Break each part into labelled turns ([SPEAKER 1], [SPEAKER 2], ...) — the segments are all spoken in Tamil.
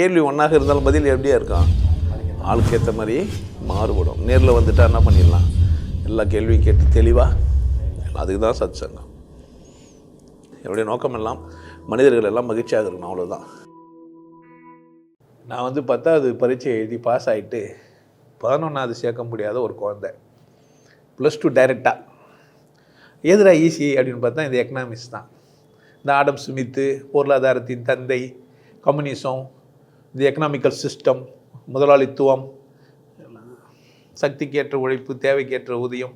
[SPEAKER 1] கேள்வி ஒன்றாக இருந்தாலும் பதில் எப்படியா இருக்கும்? ஆளுக்கு ஏற்ற மாதிரி மாறுபடும். நேரில் வந்துட்டால் என்ன பண்ணிடலாம்? எல்லா கேள்வியும் கேட்டு தெளிவாக அதுக்கு தான் சத் சங்கம் என்னுடைய நோக்கம் எல்லாம் மனிதர்கள் எல்லாம் மகிழ்ச்சியாக இருக்கணும் அவ்வளோதான் நான் வந்து பத்தாவது பரீட்சை எழுதி பாஸ் ஆகிட்டு பதினொன்றாவது சேர்க்க முடியாத ஒரு குழந்தை. ப்ளஸ் டூ டைரெக்டாக எதுடா ஈஸி அப்படின்னு பார்த்தா இந்த எக்கனாமிக்ஸ் தான். இந்த ஆடம் சுமித்து பொருளாதாரத்தின் தந்தை கம்யூனிசம் இந்த எக்கனாமிக்கல் சிஸ்டம் முதலாளித்துவம் சக்திக்கேற்ற உழைப்பு தேவைக்கேற்ற ஊதியம்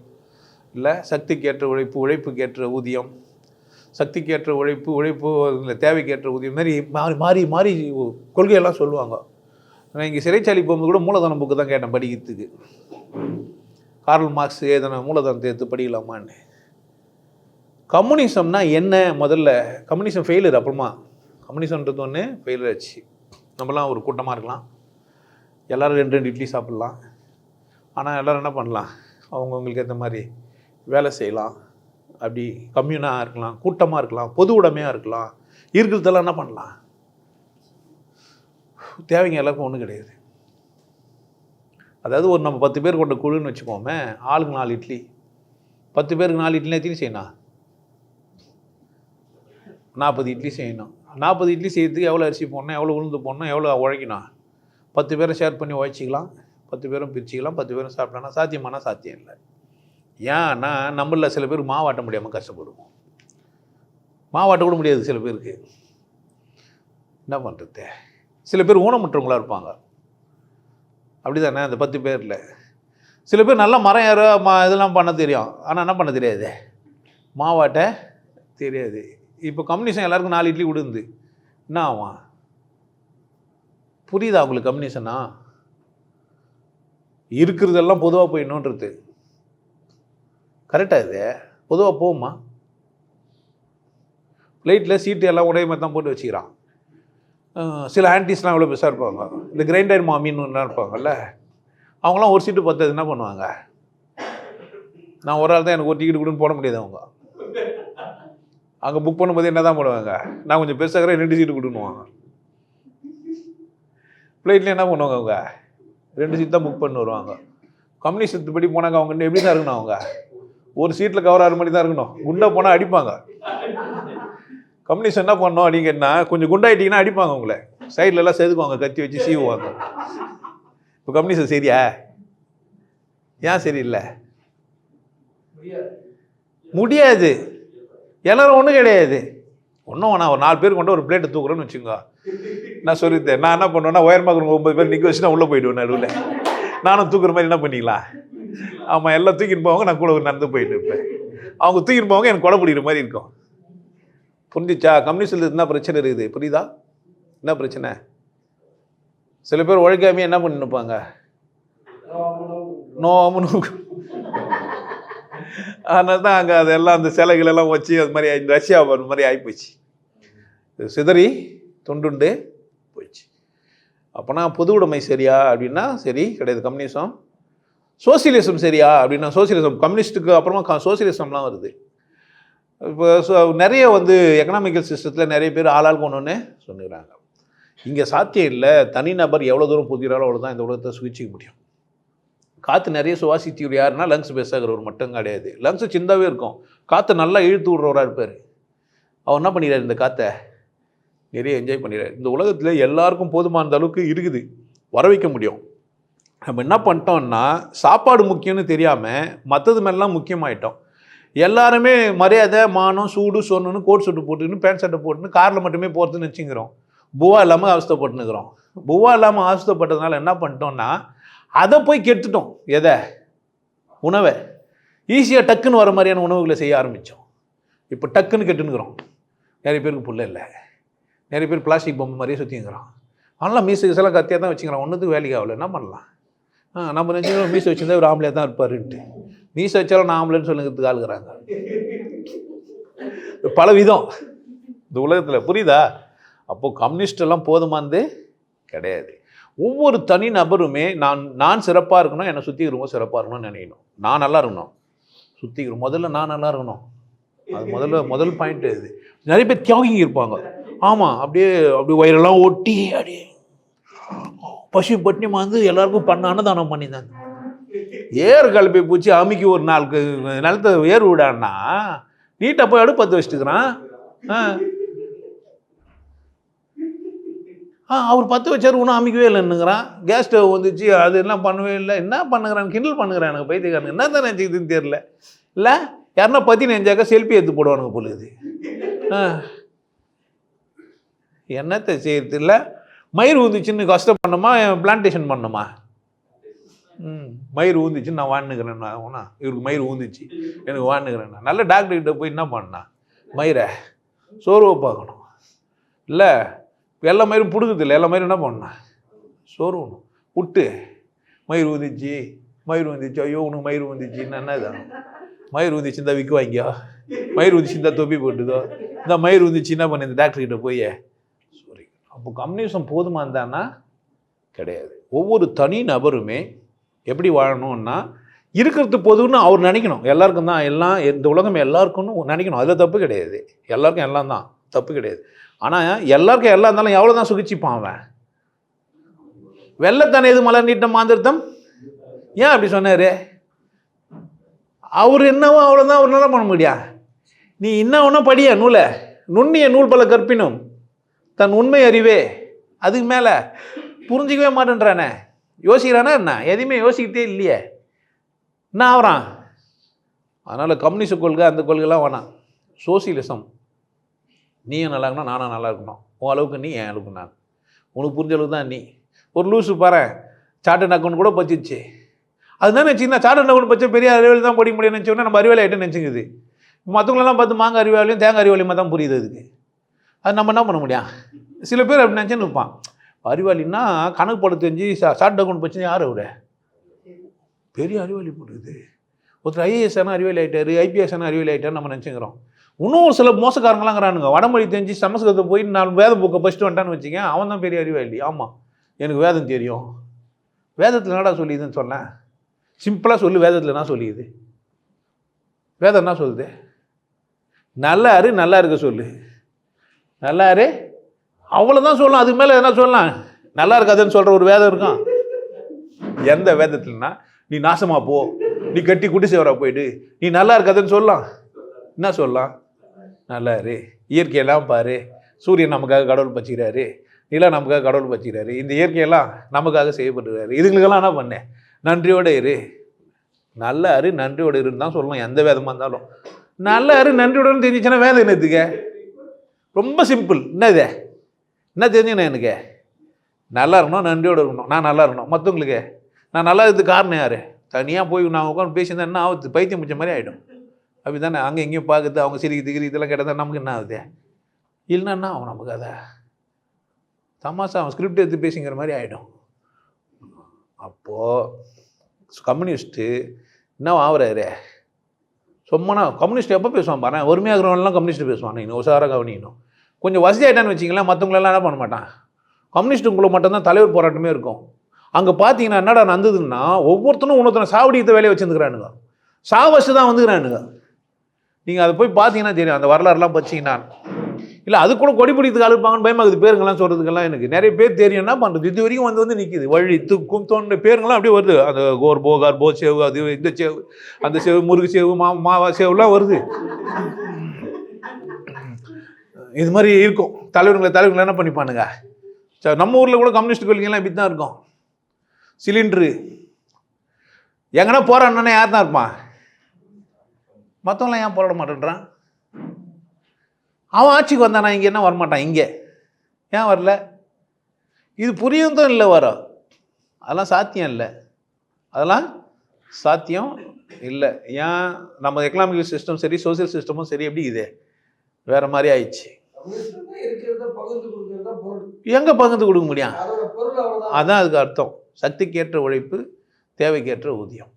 [SPEAKER 1] இல்லை சக்திக்கேற்ற உழைப்பு உழைப்புக்கேற்ற ஊதியம் சக்திக்கேற்ற உழைப்பு உழைப்பு இல்லை தேவைக்கேற்ற ஊதியம் மாதிரி மாறி மாறி மாறி கொள்கையெல்லாம் சொல்லுவாங்க. நான் இங்கே சிறைச்சாலை போகும்போது கூட மூலதனம் புக்கு தான் கேட்டேன் படிக்கிறதுக்கு. கார்ல் மார்க்ஸ் ஏதன மூலதனத்தை எடுத்து படிக்கலாமான்னு. கம்யூனிசம்னா என்ன? முதல்ல கம்யூனிசம் ஃபெயிலர் அப்புறமா. கம்யூனிசம்ன்றது ஒன்று ஃபெயிலர் ஆச்சு. நம்மலாம் ஒரு கூட்டமாக இருக்கலாம். எல்லோரும் ரெண்டு ரெண்டு இட்லி சாப்பிட்லாம். ஆனால் எல்லோரும் என்ன பண்ணலாம்? அவங்கவுங்களுக்கு ஏற்ற மாதிரி வேலை செய்யலாம். அப்படி கம்யூனாக இருக்கலாம் கூட்டமாக இருக்கலாம் பொது உடைமையாக இருக்கலாம். இருக்கிறதெல்லாம் என்ன பண்ணலாம்? தேவைங்க எல்லாருக்கும் ஒன்றும் கிடையாது. அதாவது ஒரு நம்ம பத்து பேர் கொண்ட குழுன்னு வச்சுக்கோமே ஆளுக்கு நாலு இட்லி. பத்து பேருக்கு நாலு இட்லி எத்தனை செய்யணும்? நாற்பது இட்லி செய்யணும். நாற்பது இட்லி செய்யறதுக்கு எவ்வளோ அரிசி போடணும் எவ்வளோ உளுந்து போடணும் எவ்வளோ உழைக்கணும்? பத்து பேரை ஷேர் பண்ணி உழைச்சிக்கலாம். பத்து பேரும் பிரிச்சுக்கலாம் பத்து பேரும் சாப்பிட்டோன்னா சாத்தியமானா சாத்தியம் இல்லை. ஏன்னா நம்மளில் சில பேர் மாவாட்ட முடியாமல் கஷ்டப்படுவோம். மாவாட்ட கூட முடியாது சில பேருக்கு. என்ன பண்ணுறது சில பேர் ஊனமுற்றவங்களா இருப்பாங்க. அப்படி தானே அந்த பத்து பேரில். சில பேர் நல்லா மரம் ஏற மா இதெல்லாம் பண்ண தெரியும். ஆனால் என்ன பண்ண தெரியாது? மாவாட்ட தெரியாது. இப்போ கம்யூனிசம் எல்லாருக்கும் நாலு இட்லி கொடுந்து என்ன ஆவான்? புரியுதா உங்களுக்கு கம்யூனிசனா இருக்கிறதெல்லாம் பொதுவாக போயிடணுன்றது. கரெக்டாக இது? பொதுவாக போகுமா? ப்ளைட்டில் சீட்டு எல்லாம் ஒரே மாதிரி தான் போட்டு வச்சுக்கிறான். சில ஆன்டிஸ்லாம் எவ்வளோ பெருசாக இருப்பாங்க. இந்த கிரைண்டர் மாமின்னு இருப்பாங்கல்ல. அவங்களாம் ஒரு சீட்டு பார்த்தது என்ன பண்ணுவாங்க? நான் ஒரு ஆள் தான் எனக்கு ஒரு டிக்கெட் கொடுன்னு போட முடியாது அவங்க. அங்கே புக் பண்ணும்போது என்ன தான் பண்ணுவாங்க? நான் கொஞ்சம் பெருசாக ரெண்டு சீட்டு கொடுன்னுவாங்க. ஃப்ளைட்டில் என்ன பண்ணுவாங்க அவங்க? ரெண்டு சீட் தான் புக் பண்ணி வருவாங்க. கம்யூனிஸ்ட் படி போனாங்க அவங்க எப்படி தான் இருக்கணும் அவங்க? ஒரு சீட்டில் கவர் ஆறு மணி தான் இருக்கணும். குண்டா போனால் அடிப்பாங்க. கம்யூனிஸ்ட் என்ன பண்ணோம் அப்படின்னு கேட்டால் கொஞ்சம் குண்டாயிட்டிங்கன்னா அடிப்பாங்க உங்களை சைட்லலாம் செதுக்குவாங்க கத்தி வச்சு சீவுவாங்க. இப்போ கம்யூனிஸ்ட் சரியா? ஏன் சரியில்லை? முடியாது. எல்லோரும் ஒன்றும் கிடையாது. ஒன்றும் நான் ஒரு நாலு பேர் கொண்டு ஒரு பிளேட்டை தூக்குறேன்னு வச்சுக்கோங்க. நான் சொல்லித்தேன். நான் என்ன பண்ணுவேன்னா உயரமாக இருக்கிற ஒன்பது பேர் நிற்க வச்சுனா உள்ளே போயிடுவேன் நடுவில். நானும் தூக்குற மாதிரி என்ன பண்ணிக்கலாம்? ஆமாம் எல்லாம் தூக்கின்னு போவாங்க நான் கூட நடந்து போயிட்டு இருப்பேன். அவங்க தூக்கின்னு போவாங்க எனக்கு கொலை பிடிக்கிற மாதிரி இருக்கும். புரிஞ்சிச்சா? கம்யூனிஸ்டில் என்ன பிரச்சனை இருக்குது? புரியுதா? என்ன பிரச்சனை? சில பேர் உழைக்காமே என்ன பண்ணி நோமுன்னு அதனால தான் அங்கே அதெல்லாம் அந்த சிலைகள் எல்லாம் வச்சு அது மாதிரி ரஷ்யா அந்த மாதிரி ஆகிப்போச்சு சிதறி துண்டுண்டு போயிடுச்சு. அப்போனா பொது உடைமை சரியா அப்படின்னா சரி கிடையாது கம்யூனிசம். சோசியலிசம் சரியா அப்படின்னா சோசியலிசம் கம்யூனிஸ்ட்டுக்கு அப்புறமா சோசியலிசம்லாம் வருது. இப்போ நிறைய வந்து எக்கனாமிக்கல் சிஸ்டத்தில் நிறைய பேர் ஆளாளுக்கு ஒன்று ஒன்று சொல்லுகிறாங்க இங்கே சாத்தியம் இல்லை தனிநபர் எவ்வளோ தூரம் புதிராலும் அவ்வளோ தான் இந்த உலகத்தை சுகிச்சிக்க முடியும். காற்று நிறைய சுவாசித்தவர் யாருன்னா லங்ஸ் பெருசாகிறவர் மட்டும் கிடையாது. லங்ஸ் சின்னதாகவே இருக்கும். காற்றை நல்லா இழுத்து விடுறவராக இருப்பார். அவர் என்ன பண்ணிடுறார் இந்த காற்றை நிறைய என்ஜாய் பண்ணிடுறார். இந்த உலகத்தில் எல்லாருக்கும் போதுமான அளவுக்கு இருக்குது. வர வைக்க முடியும். நம்ம என்ன பண்ணிட்டோம்னா சாப்பாடு முக்கியம்னு தெரியாமல் மற்றது மேலாம் முக்கியமாயிட்டோம். எல்லாருமே மரியாதை மானம் சூடு சொன்னு கோட் சூட்டு போட்டுக்கின்னு பேண்ட் சட்டை போட்டுன்னு காரில் மட்டுமே போகிறதுன்னு வச்சுக்கிறோம் புவா இல்லாமல் அவஸ்தைப்பட்டுனுக்குறோம் புவா இல்லாமல் அவஸ்தப்பட்டதுனால என்ன பண்ணிட்டோம்னா அதை போய் கெடுத்துட்டோம். எதை? உணவை. ஈஸியாக டக்குன்னு வர மாதிரியான உணவுகளை செய்ய ஆரம்பித்தோம் இப்போ டக்குன்னு கெட்டுனுக்குறோம் நிறைய பேருக்கு புள்ள இல்லை. நிறைய பேர் பிளாஸ்டிக் பொம்மை மாதிரியே சுற்றிங்கிறான் அதெல்லாம் மீசு எல்லாம் கத்தியாக தான் வச்சுக்கிறான். ஒன்றுத்துக்கு வேலைக்கு ஆகல. என்ன பண்ணலாம்? ஆ நம்ம நினச்சிக்கிறோம் மீசு வச்சுருந்தா ஒரு ஆம்பளையாக தான் இருப்பாருன்ட்டு. மீசு வச்சாலும் நான் ஆம்பளைன்னு சொல்லுங்கிறதுக்கு ஆளுகிறாங்க பல விதம். இந்த உலகத்தில் புரியுதா? அப்போது கம்யூனிஸ்டெல்லாம் போதுமானது கிடையாது. ஒவ்வொரு தனி நபருமே நான் நான் சிறப்பாக இருக்கணும் என்னை சுற்றி ரொம்ப சிறப்பாக இருக்கணும்னு நினைக்கணும். நான் நல்லா இருக்கணும். சுற்றி முதல்ல நான் நல்லா இருக்கணும். அது முதல்ல முதல் பாயிண்ட் இது. நிறைய பேர் தியாகிங்க இருப்பாங்க. ஆமாம் அப்படியே அப்படியே வயிறெல்லாம் ஒட்டி அப்படியே பசு பட்டினிமா வந்து எல்லாருக்கும் பண்ண அன்னதானம் பண்ணியிருந்தாங்க. ஏர் கலப்பை பூச்சி அமுக்கி ஒரு நாளுக்கு நிலத்தை ஏர் விடான்னா நீட்டாக போய் அடுப்பு பற்ற வச்சுட்டுக்கிறான். ஆ அவர் பற்ற வச்சார் ஒன்றும் அமைக்கவே இல்லைன்னுங்கிறான். கேஸ் ஸ்டவ் வந்துச்சு அது எல்லாம் பண்ணவே இல்லை. என்ன பண்ணுகிறான்? கிண்டல் பண்ணுங்கிறான் எனக்கு பைத்தியக்காரனுக்கு என்ன தான் நினச்சிக்கிதுன்னு தெரில இல்லை யாருன்னா பற்றி நினைஞ்சாக்கா செல்ஃபி எடுத்து போடுவானுங்க பொழுது ஆ. என்னத்தை செய்யறது? இல்லை மயிர் ஊந்துச்சுன்னு கஷ்டம் பண்ணோமா? பிளான்டேஷன் பண்ணணுமா ம் மயிர் ஊந்துச்சு நான் வாழ்ந்துக்கிறேன் நான் அவனா இவருக்கு மயிர் ஊந்துச்சு. எனக்கு வாழ்ந்துக்கிறேன் நல்ல டாக்டர்கிட்ட போய் என்ன பண்ணா? மயிரை சோர்வை பார்க்கணும். இல்லை எல்லா மயிரும் பிடுங்குது இல்லை எல்லா மயிரும் என்ன பண்ணேன் சோர்வணும் விட்டு மயிர் வந்துச்சு மயிர் வந்துச்சு ஐயோ உனக்கு மயிர் வந்துச்சு என்ன இதான் மயிர் வந்துச்சு இந்த விக்கு வாங்கியோ மயிர் வந்துச்சு இந்த தொப்பி போட்டுதோ இந்த மயிர் வந்துச்சு என்ன பண்ணி? இந்த டாக்டர்கிட்ட போய் சாரி அப்போ கம்யூனிசம் போதுமா இருந்தான்னா? கிடையாது. ஒவ்வொரு தனி நபருமே எப்படி வாழணும்னா இருக்கிறது பொதுன்னு அவர் நினைக்கணும். எல்லாருக்கும் தான். எல்லாம் இந்த உலகம் எல்லாருக்கும்னு நினைக்கணும். அதில் தப்பு கிடையாது. எல்லாருக்கும் எல்லாம் தான். தப்பு கிடையாது. ஆனால் எல்லாருக்கும் எல்லாம் இருந்தாலும் எவ்வளோ தான் சுகிச்சிப்பான் அவன்? வெள்ளத்தானே எது மலர் நீட்ட மாந்திருத்தம்? ஏன் அப்படி சொன்னார்? அவர் என்னவோ அவ்வளோதான் அவர் என்ன பண்ண முடியா? நீ என்ன ஒன்றும் படிய நூலை? நுண்ணிய நூல் பல கற்பினும். தன் உண்மை அறிவே. அதுக்கு மேலே புரிஞ்சிக்கவே மாட்டேன்றானே. யோசிக்கிறானா என்ன? எதையுமே யோசிக்கிட்டே இல்லையே. என்ன ஆகிறான் அதனால் கம்யூனிஸ்ட் கொள்கை அந்த கொள்கைலாம் வேணாம். சோசியலிசம். நீயும் நல்லா இருக்கணும் நானும் நல்லா இருக்கணும். உன் அளவுக்கு நீ என் அளவுக்கு நான். உனக்கு புரிஞ்ச அளவுக்கு தான் நீ. ஒரு லூஸு பாரு. சார்ட் அக்கௌண்ட் கூட பச்சிச்சு அதுதான் நினச்சிங்கன்னா சார்ட்டர்ட் அக்கௌண்ட் பச்சை பெரிய அறிவியல் தான் படிக்க முடியும் நினச்சோன்னா நம்ம அறிவியல் ஆகிட்டு நினச்சிக்குது. மற்றவங்களெல்லாம் பார்த்து மாங்க அறிவாளியும் தேங்காய் அறிவாளியுமா தான் புரியுது அதுக்கு. அது நம்ம என்ன பண்ண முடியும்? சில பேர் அப்படி நினச்சின்னு இருப்பான். அறிவாளின்னா கணக்கு போட தெரிஞ்சு சார்ட் அக்கௌண்ட் பச்சுன்னு யார் அவர்? பெரிய அறிவாளி போடுது ஒருத்தர் ஐஏஎஸ் ஆனால் அறிவாளி ஆகிட்டார் ஐபிஎஸ் ஆனால் அறிவியல் ஆகிட்டார் நம்ம நினச்சிக்கிறோம். இன்னும் சில மோசக்காரங்களாங்கிறானுங்க. வடமொழி தெரிஞ்சு சமஸ்கிருதத்தை போய் நான் வேத புக்கை ஃபஸ்ட்டு வந்துட்டான்னு வச்சுங்க அவன் தான் பெரிய அறிவாளி. ஆமாம் எனக்கு வேதம் தெரியும். வேதத்தில் என்னடா சொல்லிதுன்னு சொன்னேன்? சிம்பிளாக சொல்லு வேதத்தில் என்ன சொல்லியுது வேதம் என்ன சொல்லுது? நல்லாரு நல்லா இருக்க சொல்லு. நல்லாரு அவ்வளோதான் சொல்லலாம். அதுக்கு மேலே என்ன சொல்லலாம்? நல்லா இருக்காதுன்னு சொல்கிற ஒரு வேதம் இருக்கான். எந்த வேதத்துலனா நீ நாசமாக போ நீ கட்டி குட்டி சேவரா போயிடு நீ நல்லா இருக்காதுன்னு சொல்லலாம். என்ன சொல்லலாம்? நல்லா இரு இயற்கையெல்லாம் பாரு. சூரியன் நமக்காக கடவுள் பச்சிக்கிறாரு. நிலா நமக்காக கடவுள் பச்சிக்கிறாரு. இந்த இயற்கையெல்லாம் நமக்காக செய்யப்படுறாரு இதுங்களுக்கெல்லாம் என்ன பண்ணேன் நன்றியோட இரு. நல்ல அரு நன்றியோட இருன்னு தான் சொல்லணும். எந்த வேதமாக இருந்தாலும். நல்ல அரு நன்றியோடன்னு தெரிஞ்சிச்சுன்னா வேதம் என்னத்துக்க? ரொம்ப சிம்பிள் என்ன இது என்ன தெரிஞ்சுக்கணும் எனக்கு? நல்லா இருக்கணும் நன்றியோடு இருக்கணும். நான் நல்லா இருக்கணும். மற்றவங்களுக்கு நான் நல்லா இருக்கிறது காரணம் யார்? தனியாக போய் நான் உட்காந்து பேசியிருந்தேன் என்ன ஆகுது? பைத்தியம் முடிச்ச மாதிரி ஆகிடும் அப்படி தானே அங்கே எங்கேயும் பார்க்குறது அவங்க சிரிக்கி திகிரி இதெல்லாம் கேட்டால் நமக்கு என்ன ஆகுது? இல்லைன்னா அவன் நமக்கு அதை தமாசா அவன் ஸ்கிரிப்ட் எடுத்து பேசிங்கிற மாதிரி ஆகிடும் அப்போது கம்யூனிஸ்ட்டு என்ன ஆகுறாரு சும்மானா கம்யூனிஸ்ட் எப்போ பேசுவான் பாரு ஒருமையாக இருக்கிறவங்களாம் கம்யூனிஸ்ட் பேசுவான் நீங்கள் உஷாராக கவனிக்கணும் கொஞ்சம் வசதி ஆகிட்டான்னு வச்சிங்களேன் மற்றவங்களெல்லாம் என்ன பண்ண மாட்டான்? கம்யூனிஸ்ட்டுக்குள்ளே மட்டும்தான் தலைவர் போராட்டமே இருக்கும். அங்கே பார்த்தீங்கன்னா என்னடா நடந்ததுன்னா ஒவ்வொருத்தனும் இன்னொருத்தனை சாவடித்த வேலையை வச்சுருந்துக்கிறானுங்க. சாவச்சு தான் வந்துக்கிறானுங்க. நீங்கள் அதை போய் பார்த்தீங்கன்னா தெரியும். அந்த வரலாறுலாம் படிச்சீங்கன்னா இல்லை அது கூட கொடி பிடித்துக்கு அழுப்பாங்கன்னு பயமாகுது. பேருங்கெல்லாம் சொல்கிறதுக்கெல்லாம் எனக்கு நிறைய பேர் தெரியும். என்ன பண்ணுறது இது வரைக்கும் வந்து வந்து நிற்கிது வழி துக்கும் தோன்ற பேருங்கெல்லாம் அப்படியே வருது. அந்த கோர் போகார் போ சேவு அது இந்த சேவு அந்த சேவு முருகு சேவு மா மாவா சேவுலாம் வருது. இது மாதிரி இருக்கும். தலைவர்களை தலைவர்களை என்ன பண்ணிப்பானுங்க? சரி, நம்ம ஊரில் கூட கம்யூனிஸ்ட் கொள்கைலாம் இப்படி தான் இருக்கும். சிலிண்ட்ரு. எங்கன்னா போகிறான்னா யார் தான் இருப்பான்? மற்றவங்களாம் ஏன் போராட மாட்டேன்றான்? அவன் ஆட்சிக்கு வந்தானா இங்கே என்ன வரமாட்டான்? இங்கே. ஏன் வரல? இது புரியுதும் இல்லை வர அதெல்லாம் சாத்தியம் இல்லை. அதெல்லாம் சாத்தியம் இல்லை. ஏன் நம்ம எக்கனாமிக்கல் சிஸ்டம் சரி சோசியல் சிஸ்டமும் சரி எப்படி இது? வேற மாதிரி ஆயிடுச்சு. எங்கே பகிர்ந்து கொடுக்க முடியும்? அதான் அதுக்கு அர்த்தம். சக்திக்கேற்ற உழைப்பு தேவைக்கேற்ற ஊதியம்.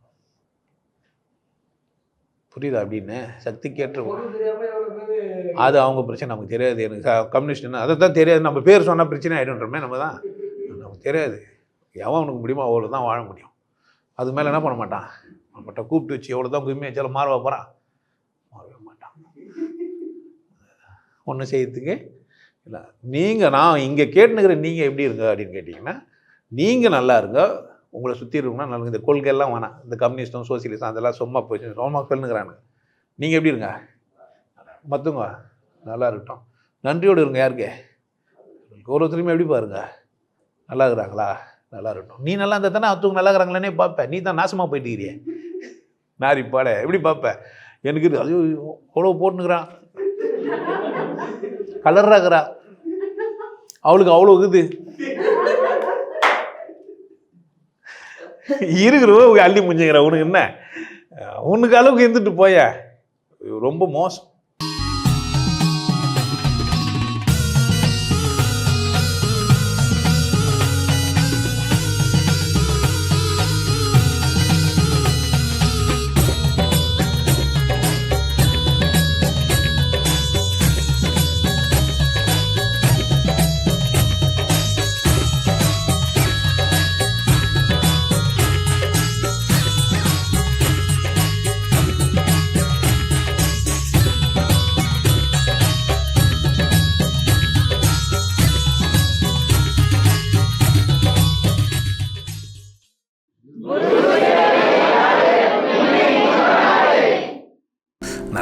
[SPEAKER 1] புரியுதா அப்படின்னு? சக்திக்கேற்ற
[SPEAKER 2] எவ்வளவு பேரு
[SPEAKER 1] அது அவங்க பிரச்சனை நமக்கு தெரியாது. எனக்கு கம்யூனிஸ்ட்னா அதை தான் தெரியாது. நம்ம பேர் சொன்னால் பிரச்சனை ஆகிடுன்றமே நம்ம தான். நமக்கு தெரியாது. எவன் அவனுக்கு முடியுமோ அவ்வளோ தான் வாழ முடியும். அது மேலே என்ன பண்ண மாட்டான்? நம்மகிட்ட கூப்பிட்டு வச்சு எவ்வளோ தான் கும்மி வச்சாலும் மாறவா போகிறான் மாறவே மாட்டான். ஒன்று செய்யறதுக்கு இல்லை. நீங்கள் நான் இங்கே கேட்டுனுக்கிற நீங்கள் எப்படி இருங்க அப்படின்னு கேட்டிங்கன்னா நீங்கள் நல்லா இருங்க. உங்களை சுற்றி இருக்கணும்னா நல்ல இந்த கொள்கையெல்லாம் வேணாம். இந்த கம்யூனிஸ்டும் சோசியலிஸ்டம் அதெல்லாம் சும்மா போச்சு சும்மா சொல்லுங்கிறானுங்க நீங்கள் எப்படி இருங்க? மற்றவங்க நல்லா இருக்கட்டும். நன்றியோடு இருங்க யாருக்கு? ஒருத்தருமே எப்படி பாருங்க? நல்லா இருக்கிறாங்களா? நல்லா இருக்கட்டும். நீ நல்லா இருந்தால் தானே அத்தவங்க நல்லா இருக்கிறாங்களானே பார்ப்பேன் நீ தான் நாசமாக போயிட்டிருக்கிறியே நாரி பாட எப்படி பார்ப்பேன் எனக்கு இது ஐயோ அவ்வளோ போட்டுனுக்குறான். கலர்றாக்குறா அவளுக்கு அவ்வளோ இருக்குது. இருக்கிறவ அள்ளி முடிஞ்சுங்கிற உனக்கு என்ன? உனக்கு அளவுக்கு இருந்துட்டு போய. ரொம்ப மோசம்.